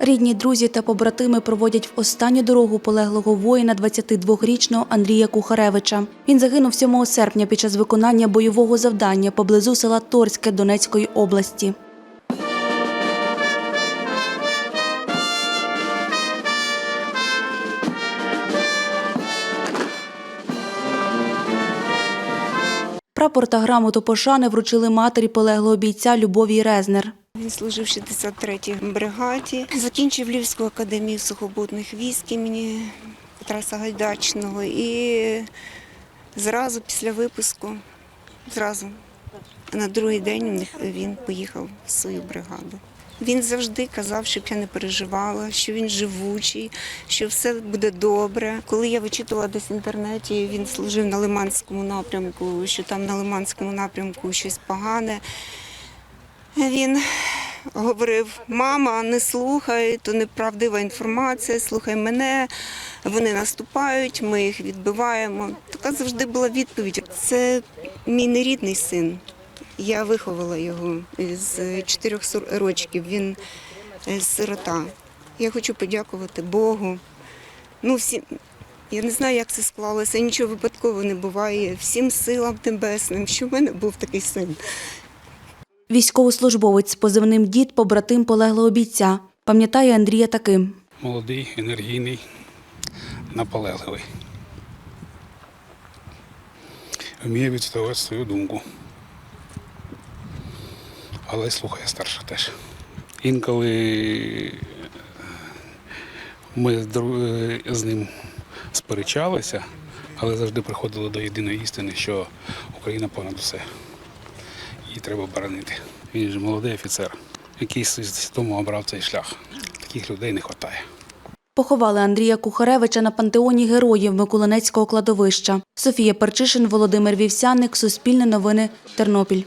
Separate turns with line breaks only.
Рідні, друзі та побратими проводять в останню дорогу полеглого воїна 22-річного Андрія Кухаревича. Він загинув 7 серпня під час виконання бойового завдання поблизу села Торське Донецької області. Прапор та грамоту пошани вручили матері полеглого бійця Любові Резнер.
Він служив в 63-й бригаді, закінчив Львівську академію сухобутних військ імені Петраса Гайдачного і зразу після випуску, зразу на другий день них він поїхав в свою бригаду. Він завжди казав, щоб я не переживала, що він живучий, що все буде добре. Коли я вичитувала десь в інтернеті, він служив на Лиманському напрямку, що там на Лиманському напрямку щось погане. Він говорив: мама, не слухай, то неправдива інформація, слухай мене, вони наступають, ми їх відбиваємо. Така завжди була відповідь. Це мій нерідний син. Я виховала його з чотирьох рочків. Він е, сирота. Я хочу подякувати Богу. Ну, всі, я не знаю, як це склалося, нічого випадково не буває. Всім силам небесним, що в мене був такий син.
Військовослужбовець з позивним дід, побратим полеглого бійця. Пам'ятає Андрія таким.
Молодий, енергійний, наполегливий. Вміє відстоювати свою думку. Але слухає старших теж. Інколи ми з ним сперечалися, але завжди приходили до єдиної істини, що Україна понад усе. Її треба боронити. Він же молодий офіцер, який свідомо обрав цей шлях. Таких людей не вистачає.
Поховали Андрія Кухаревича на пантеоні героїв Миколинецького кладовища. Софія Перчишин, Володимир Вівсяник, Суспільне новини, Тернопіль.